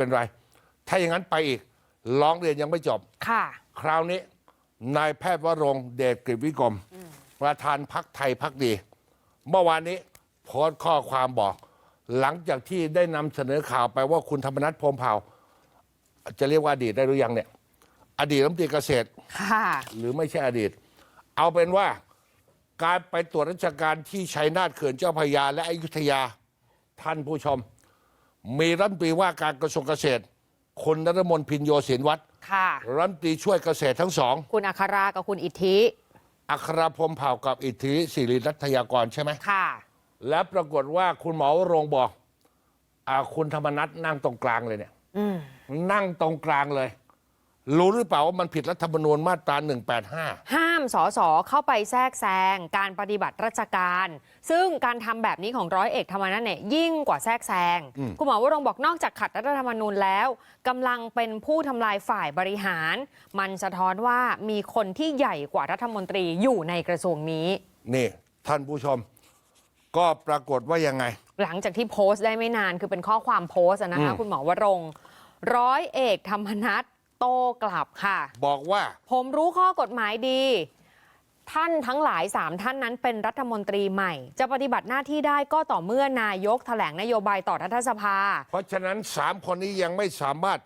เป็นไร ถ้าอย่างนั้นไปอีกร้องเรียนยังไม่จบ ค่ะ คราวนี้ นายแพทย์วรงค์เดชกฤษวิกรม ประธานพักไทยพักดี เมื่อวานนี้โพสต์ข้อความบอก หลังจากที่ได้นำเสนอข่าวไปว่าคุณธรรมนัฐพรหมเผ่า จะเรียกว่าอดีตได้หรือยังเนี่ย อดีตรัฐมนตรีเกษตร ค่ะ หรือไม่ใช่อดีต เอาเป็นว่าการไปตรวจราชการที่ชัยนาทเขื่อนเจ้าพระยาและอยุธยา ท่านผู้ชม มีรัฐมนตรีว่าการกระทรวงเกษตรคุณนรมนพินโยศินวัตรค่ะ รัฐมนตรีช่วยเกษตรทั้งสองคุณอัครากับคุณอิทธิ อัครพรหมเผ่ากับอิทธิศิริรัตยากรใช่ไหมค่ะ และปรากฏว่าคุณหมอวรงค์บอกอาคุณธรรมนัฐนั่งตรงกลางเลยเนี่ย อืม นั่งตรงกลางเลย รู้หรือเปล่าว่ามันผิดรัฐธรรมนูญมาตรา 185 ห้ามสสเข้าไปแทรกแซงการปฏิบัติราชการ ซึ่งการทำแบบนี้ของร้อยเอกธรรมนัฐเนี่ยยิ่งกว่าแทรกแซงคุณหมอวรงค์บอกนอกจากขัดรัฐธรรมนูญแล้วกำลังเป็นผู้ทำลายฝ่ายบริหาร มันสะท้อนว่ามีคนที่ใหญ่กว่ารัฐมนตรีอยู่ในกระทรวงนี้ นี่ ท่านผู้ชม ก็ปรากฏว่ายังไง หลังจากที่โพสต์ได้ไม่นานคือเป็นข้อความโพสต์อะนะคะอืม คุณหมอวรงค์ร้อยเอกธรรมนัฐ โต้กลับค่ะ บอกว่า ผมรู้ข้อกฎหมายดี ท่านทั้งหลายสามท่านนั้นเป็นรัฐมนตรีใหม่ จะปฏิบัติหน้าที่ได้ก็ต่อเมื่อนายกแถลงนโยบายต่อรัฐสภา เพราะฉะนั้นสามคนนี้ยังไม่สามารถ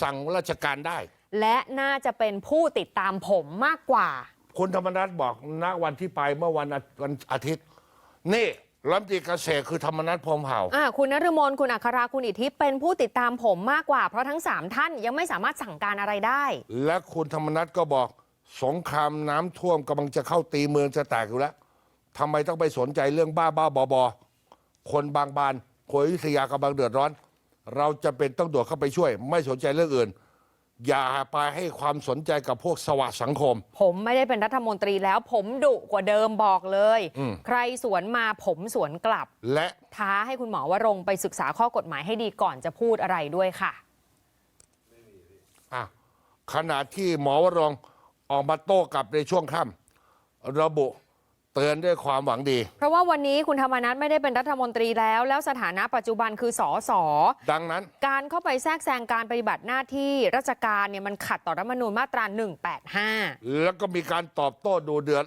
สั่งราชการได้ และน่าจะเป็นผู้ติดตามผมมากกว่า คุณธรรมนัฐบอกณวันที่ไปเมื่อวันอาวันอาทิตย์ นี่ รัฐมนตรีเกษตรคือธรรมนัฐพรหมเผ่า อ่าคุณนฤมลคุณอัคราคุณอิทธิเป็นผู้ติดตามผมมากกว่า เพราะทั้งสามท่านยังไม่สามารถสั่งการอะไรได้ และคุณธรรมนัฐก็บอก สงครามน้ำท่วมกำลังจะเข้าตีเมืองจะแตกอยู่แล้วทำไมต้องไปสนใจเรื่องบ้าบ้าบอบอคนบางบานคนอยุธยากำลังเดือดร้อน เราจะเป็นต้องโดดเข้าไปช่วย ไม่สนใจเรื่องอื่น อย่าไปให้ความสนใจกับพวกสวะสังคม ผมไม่ได้เป็นรัฐมนตรีแล้ว ผมดุกว่าเดิมบอกเลย อืม ใครสวนมาผมสวนกลับ และท้าให้คุณหมอวรงค์ไปศึกษาข้อกฎหมายให้ดีก่อนจะพูดอะไรด้วยค่ะ อะขณะที่หมอวรงค์ออกมาโต้กลับในช่วงค่ำระบุ เตือนด้วยความหวังดี เพราะว่าวันนี้คุณธรรมนัฐไม่ได้เป็นรัฐมนตรีแล้ว แล้วสถานะปัจจุบันคือสอสอดังนั้น การเข้าไปแทรกแซงการปฏิบัติหน้าที่ราชการเนี่ยมันขัดต่อรัฐธรรมนูญมาตรา 185 แล้วก็มีการตอบโต้ดูเดือด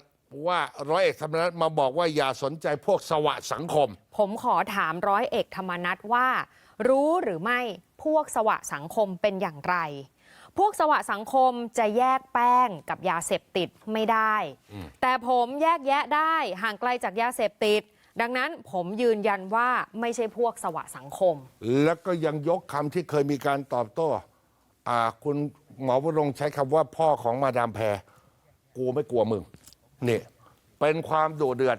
ว่าร้อยเอกธรรมนัฐมาบอกว่าอย่าสนใจพวกสวะสังคม ผมขอถามร้อยเอกธรรมนัฐว่า รู้หรือไม่พวกสวะสังคมเป็นอย่างไร พวกสวะสังคมจะแยกแป้งกับยาเสพติดไม่ได้ แต่ผมแยกแยะได้ห่างไกลจากยาเสพติด ดังนั้นผมยืนยันว่าไม่ใช่พวกสวะสังคม แล้วก็ยังยกคำที่เคยมีการตอบโต้อ่าคุณหมอวรงค์ใช้คำว่าพ่อของมาดามแพรกูไม่กลัวมึงนี่เป็นความดุเดือด